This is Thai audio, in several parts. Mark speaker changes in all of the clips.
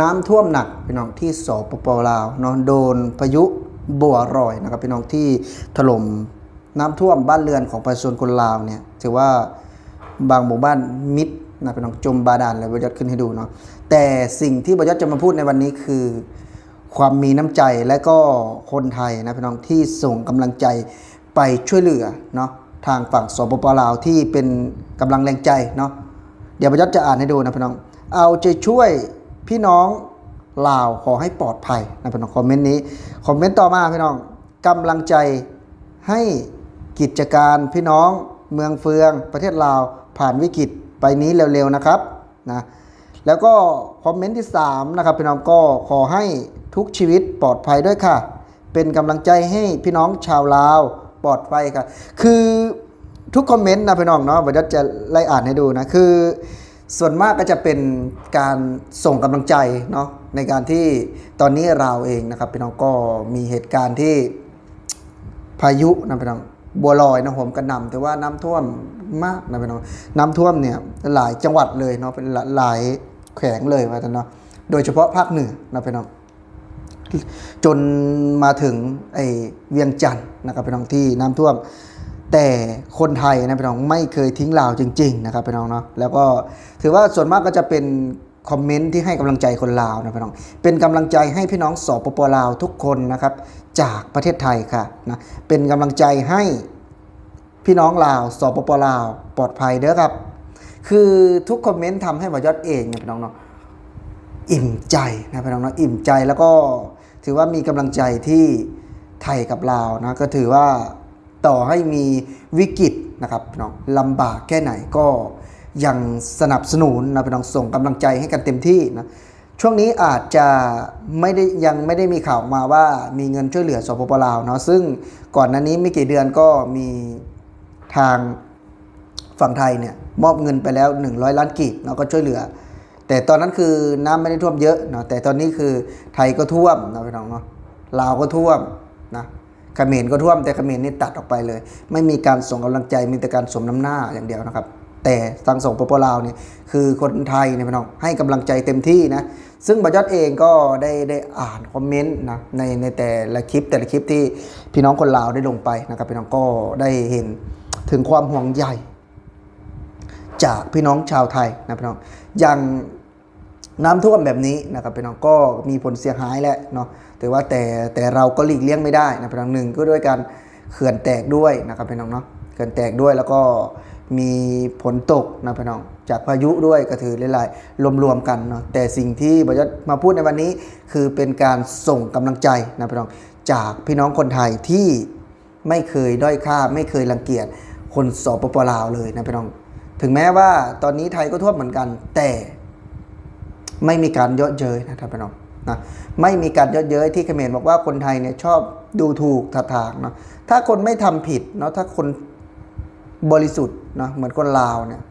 Speaker 1: น้ำท่วมหนักพี่น้องที่สปปลาวเนาะโดนพายุบัวรอยนะครับพี่น้องที่ถล่มน้ำท่วมบ้านเรือนของประชาชนคนลาวเนี่ยถือว่าบางหมู่บ้านมิดนะพี่น้องจมบาดาลเลยบยศขึ้นให้ดูเนาะแต่สิ่งที่บยศจะมาพูดในวันนี้คือ ความมีน้ำใจและก็คนไทยนะพี่น้องที่ส่งกำลังใจไปช่วยเหลือเนาะทางฝั่งสปปลาวที่เป็นกำลังแรงใจเนาะเดี๋ยวบยศจะอ่านให้ดูนะพี่น้อง เอาใจช่วย พี่น้องลาวขอให้ปลอดภัยนะพี่น้องคอมเมนต์นี้คอมเมนต์ต่อมาพี่น้องกำลังใจให้กิจการพี่น้องเมืองเฟือง ประเทศลาวผ่านวิกฤตไปนี้เร็วๆนะครับนะแล้วก็คอมเมนต์ที่3นะครับพี่น้องก็ขอให้ทุกชีวิตปลอดภัยด้วยค่ะ เป็นกำลังใจให้พี่น้องชาวลาวปลอดภัยค่ะคือทุกคอมเมนต์นะพี่น้องเนาะเดี๋ยวจะไล่อ่านให้ดูนะคือ ส่วนมากก็จะเป็นการส่งกำลังใจเนาะในการที่ตอนนี้เราเองนะครับพี่น้องก็มีเหตุการณ์ที่พายุนะพี่น้องบัวลอยนะผมกระหน่ำแต่ว่าน้ำท่วมมากนะพี่น้องน้ำท่วมเนี่ยหลายจังหวัดเลยเนาะเป็นหลายแขวงเลยว่าแต่เนาะโดยเฉพาะภาคเหนือนะพี่น้องจนมาถึงไอเวียงจันทร์นะครับพี่น้องที่น้ำท่วม แต่คนไทยนะพี่น้องไม่เคยทิ้งลาวจริง ๆ นะครับพี่น้องเนาะแล้วก็ถือว่าส่วนมากก็จะเป็นคอมเมนต์ที่ให้กำลังใจคนลาวนะพี่น้อง เป็นกำลังใจให้พี่น้องสปปลาวทุกคนนะครับจากประเทศไทยค่ะนะเป็นกำลังใจให้พี่น้องลาวสปปลาวปลอดภัยเด้อครับ คือทุกคอมเมนต์ทำให้บอยอดเองเนี่ยพี่น้องเนาะอิ่มใจนะพี่น้องเนาะอิ่มใจแล้วก็ถือว่ามีกำลังใจที่ไทยกับลาวนะก็ถือว่า ต่อให้มีวิกฤตนะครับพี่น้องลำบากแค่ไหนก็ยังสนับสนุนนะพี่น้องส่งกำลังใจให้กันเต็มที่นะช่วงนี้อาจจะไม่ได้ยังไม่ได้มีข่าวมาว่ามีเงินช่วยเหลือสปปลาวเนาะซึ่งก่อนหน้านี้ไม่กี่เดือนก็มีทางฝั่งไทยเนี่ยมอบเงินไปแล้ว 100 ล้านกีบเนาะก็ช่วยเหลือ แต่ตอนนั้นคือน้ำไม่ได้ท่วมเยอะเนาะแต่ตอนนี้คือไทยก็ท่วมนะพี่น้องเนาะลาวก็ท่วมนะ เขมรก็ท่วมแต่เขมรนี่ตัดออกไปเลย ไม่มีการส่งกำลังใจมีแต่การสมน้ำหน้าอย่างเดียวนะครับ แต่ทางส่งปปลาวเนี่ยคือคนไทยเนี่ยพี่น้องให้กำลังใจเต็มที่นะซึ่งบัจยอดเองก็ได้ได้อ่านคอมเมนต์นะในในแต่ละคลิปแต่ละคลิปที่พี่น้องคนลาวได้ลงไปนะครับพี่น้องก็ได้เห็นถึงความห่วงใยจากพี่น้องชาวไทยนะพี่น้องอย่าง น้ำท่วมแบบนี้นะครับพี่น้องก็มีผลเสียหายแหละเนาะแต่ว่าแต่แต่เราก็หลีกเลี่ยงไม่ได้นะพี่น้องหนึ่งก็ด้วยการเขื่อนแตกด้วยนะครับพี่น้องเนาะเขื่อนแตกด้วยแล้วก็มีฝนตกนะพี่น้องจากพายุด้วยก็ถือหลายๆรวมๆกันเนาะแต่สิ่งที่บอยศมาพูดในวันนี้คือเป็นการส่งกำลังใจนะพี่น้องจากพี่น้องคนไทยที่ไม่เคยด้อยค่าไม่เคยรังเกียจคนสปปลาวเลยนะพี่น้อง ถึงแม้ว่าตอนนี้ไทยก็ท่วมเหมือนกัน แต่ ไม่มีการเยาะเย้ยนะครับพี่น้องนะไม่มีการเยาะเย้ยที่เขมรบอกว่าคนไทยเนี่ยชอบดูถูกถากถางเนาะถ้าคนไม่ทำผิดเนาะถ้าคนบริสุทธิ์เนาะเหมือนคนลาวเนี่ย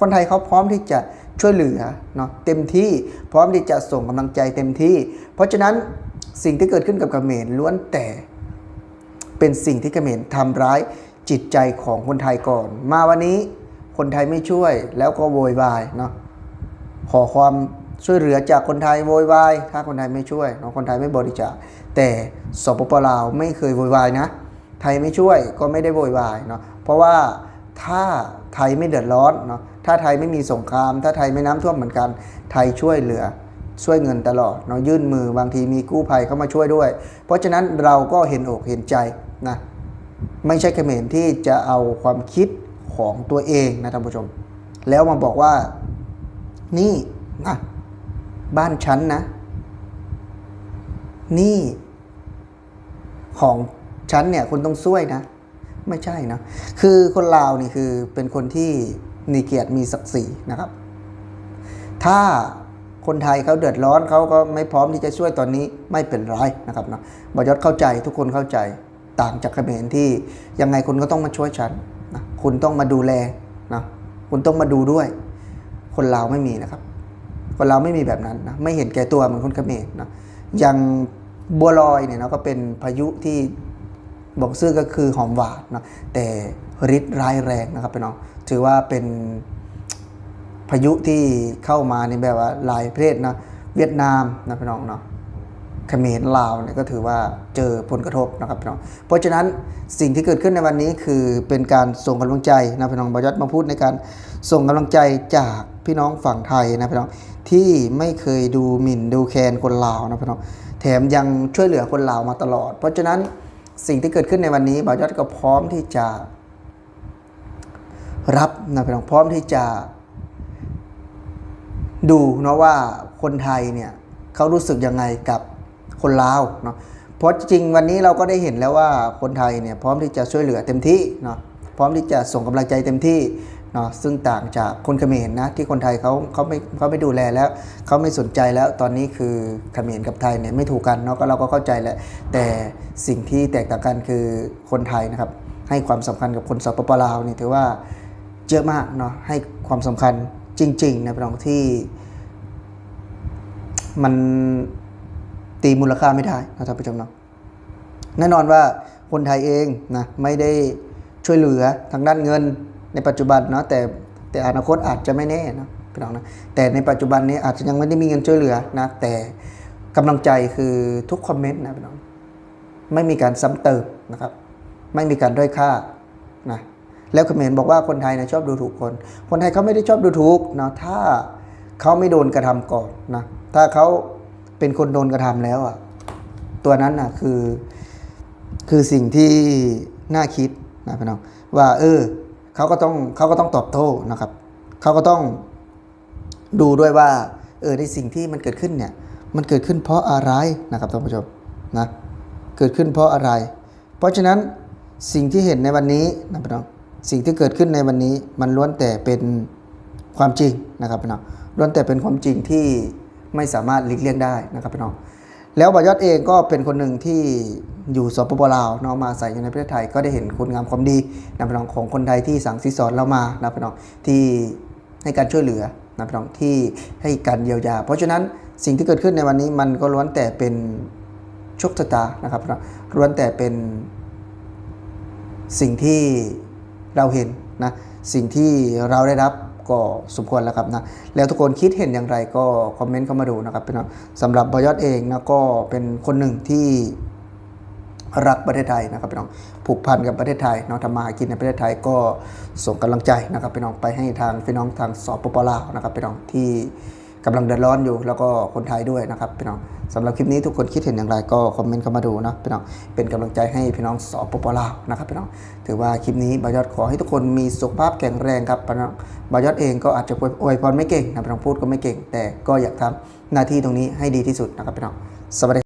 Speaker 1: คนไทยเขาพร้อมที่จะช่วยเหลือเนาะเต็มที่พร้อมที่จะส่งกำลังใจเต็มที่ เพราะฉะนั้นสิ่งที่เกิดขึ้นกับเขมรล้วนแต่เป็นสิ่งที่เขมรทำร้ายจิตใจของคนไทยก่อน มาวันนี้คนไทยไม่ช่วยแล้วก็โวยวายเนาะขอความ ช่วยเหลือจากคนไทยโวยวายถ้าคนไทยไม่ช่วยเนาะคนไทยไม่บริจาคแต่สปปลาวไม่เคยโวยวายนะ ไทยไม่ช่วยก็ไม่ได้โวยวายเนาะเพราะว่าถ้าไทยไม่เดือดร้อนเนาะถ้าไทยไม่มีสงคราม ถ้าไทยไม่น้ำท่วมเหมือนกัน ไทยช่วยเหลือช่วยเงินตลอดเนาะยื่นมือบางทีมีกู้ภัยเข้ามาช่วยด้วย เพราะฉะนั้นเราก็เห็นอกเห็นใจนะไม่ใช่เขมรที่จะเอาความคิดของตัวเองนะท่านผู้ชม แล้วมาบอกว่านี่นะ บ้านฉันนะ นี่ ของฉันเนี่ยคุณต้องช่วยนะ ไม่ใช่นะ คือคนลาวนี่คือเป็นคนที่มีเกียรติมีศักดิ์ศรีนะครับ ถ้าคนไทยเขาเดือดร้อนเขาก็ไม่พร้อมที่จะช่วยตอนนี้ไม่เป็นไรนะครับนะบอยศเข้าใจทุกคนเข้าใจต่างจากเขมรที่ยังไงคุณก็ต้องมาช่วยฉันนะคุณต้องมาดูแลนะคุณต้องมาดูด้วย คนลาวไม่มีนะครับ คนเราไม่มีแบบนั้นนะไม่เห็นแก่ตัวเหมือนคนเขมรนะอย่างบัวลอยเนี่ยเนาะก็เป็นพายุที่บอกซื่อก็คือหอมหวานนะแต่ฤทธิ์ร้ายแรงนะครับพี่น้องถือว่าเป็นพายุที่เข้ามาในแบบว่าหลายประเทศนะเวียดนามนะพี่น้องเนาะ เขมรลาวเนี่ยก็ถือว่าเจอผลกระทบนะครับพี่น้อง เพราะฉะนั้นสิ่งที่เกิดขึ้นในวันนี้คือเป็นการส่งกำลังใจนะพี่น้องบอยอดมาพูดในการส่งกำลังใจจากพี่น้องฝั่งไทยนะพี่น้องที่ไม่เคยดูหมิ่นดูแคลนคนลาวนะพี่น้องแถมยังช่วยเหลือคนลาวมาตลอด เพราะฉะนั้นสิ่งที่เกิดขึ้นในวันนี้บอยอดก็พร้อมที่จะรับนะพี่น้องพร้อมที่จะ ดูเนาะว่าคนไทยเนี่ยเขารู้สึกยังไงกับ คนลาวเนาะเพราะจริงวันนี้เราก็ได้เห็นแล้วว่าคนไทยเนี่ยพร้อมที่จะช่วยเหลือเต็มที่เนาะพร้อมที่จะส่งกำลังใจเต็มที่เนาะซึ่งต่างจากคนเขมรนะที่คนไทยเขาเขาไม่เขาไม่ดูแลแล้วเขาไม่สนใจแล้วตอนนี้คือเขมรกับไทยเนี่ยไม่ถูกกันเนาะก็เราก็เข้าใจแหละแต่สิ่งที่แตกต่างกันคือคนไทยนะครับให้ความสำคัญกับคนสปปลาวนี่ถือว่าเยอะมากเนาะให้ความสำคัญจริงๆนะพี่น้องที่มัน ตีมูลค่าไม่ได้นะท่านผู้ชมเนาะแน่นอนว่าคนไทยเองนะไม่ได้ช่วยเหลือทางด้านเงินในปัจจุบันเนาะแต่แต่อนาคตอาจจะไม่แน่นะพี่น้องนะแต่ในปัจจุบันนี้อาจจะยังไม่ได้มีเงินช่วยเหลือนะแต่กำลังใจคือทุกคอมเมนต์นะพี่น้องไม่มีการซ้ำเติมนะครับไม่มีการด้อยค่านะแล้วคอมเขมรบอกว่าคนไทยนะชอบดูถูกคน คนไทยเขาไม่ได้ชอบดูถูกนะถ้าเขาไม่โดนกระทำก่อนนะถ้าเขา เป็นคนโดนกระทำแล้วอะตัวนั้นนะคือ คือสิ่งที่น่าคิดนะพี่น้องว่า เออเขาก็ต้องเขาก็ต้องตอบโต้นะครับเขาก็ต้องดูด้วยว่า เออในสิ่งที่มันเกิดขึ้นเนี่ย มันเกิดขึ้นเพราะอะไรนะครับท่านผู้ชมนะเกิดขึ้นเพราะอะไร เพราะฉะนั้นสิ่งที่เห็นในวันนี้นะพี่น้องสิ่งที่เกิดขึ้นในวันนี้มันล้วนแต่เป็นความจริงนะครับพี่น้องล้วนแต่เป็นความจริงที่ ไม่สามารถหลีกเลี่ยงได้นะครับพี่น้องแล้วบอยอดเองก็เป็นคนหนึ่งที่อยู่สปปลาวเนาะมาอาศัยอยู่ในประเทศไทยก็ได้เห็นคุณงามความดีนะพี่น้องของคนไทยที่สั่งสสอนเรามานะพี่น้องที่ให้การช่วยเหลือนะพี่น้องที่ให้การเยียวยา เพราะฉะนั้นสิ่งที่เกิดขึ้นในวันนี้มันก็ล้วนแต่เป็นโชคชะตานะครับพี่น้องล้วนแต่เป็นสิ่งที่เราเห็นนะสิ่งที่เราได้รับ ก็สมควรแล้วครับนะแล้วทุกคนคิดเห็นอย่างไรก็คอมเมนต์เข้ามาดูนะครับเป็น้องสำหรับบอยอดเองนะก็เป็นคนหนึ่งที่รักประเทศไทยนะครับพี่น้องผูกพันกับประเทศไทยน้องทำมาหากินในประเทศไทยก็ส่งกำลังใจนะครับพี่น้องไปให้ทางพี่น้องทางสปปลาวนะครับพี่น้องที่ กำลังเดือดร้อนอยู่ แล้วก็คนไทยด้วยนะครับพี่น้องสำหรับคลิปนี้ทุกคนคิดเห็นอย่างไรก็คอมเมนต์เข้ามาดูนะพี่น้องเป็นกำลังใจให้พี่น้องสปปลาวนะครับพี่น้องถือว่าคลิปนี้บายอดขอให้ทุกคนมีสุขภาพแข็งแรงครับพี่น้องบายอดเองก็อาจจะอวยพรไม่เก่งนะพี่น้องพูดก็ไม่เก่ง แต่ก็อยากทำหน้าที่ตรงนี้ให้ดีที่สุดนะครับพี่น้องสวัสดี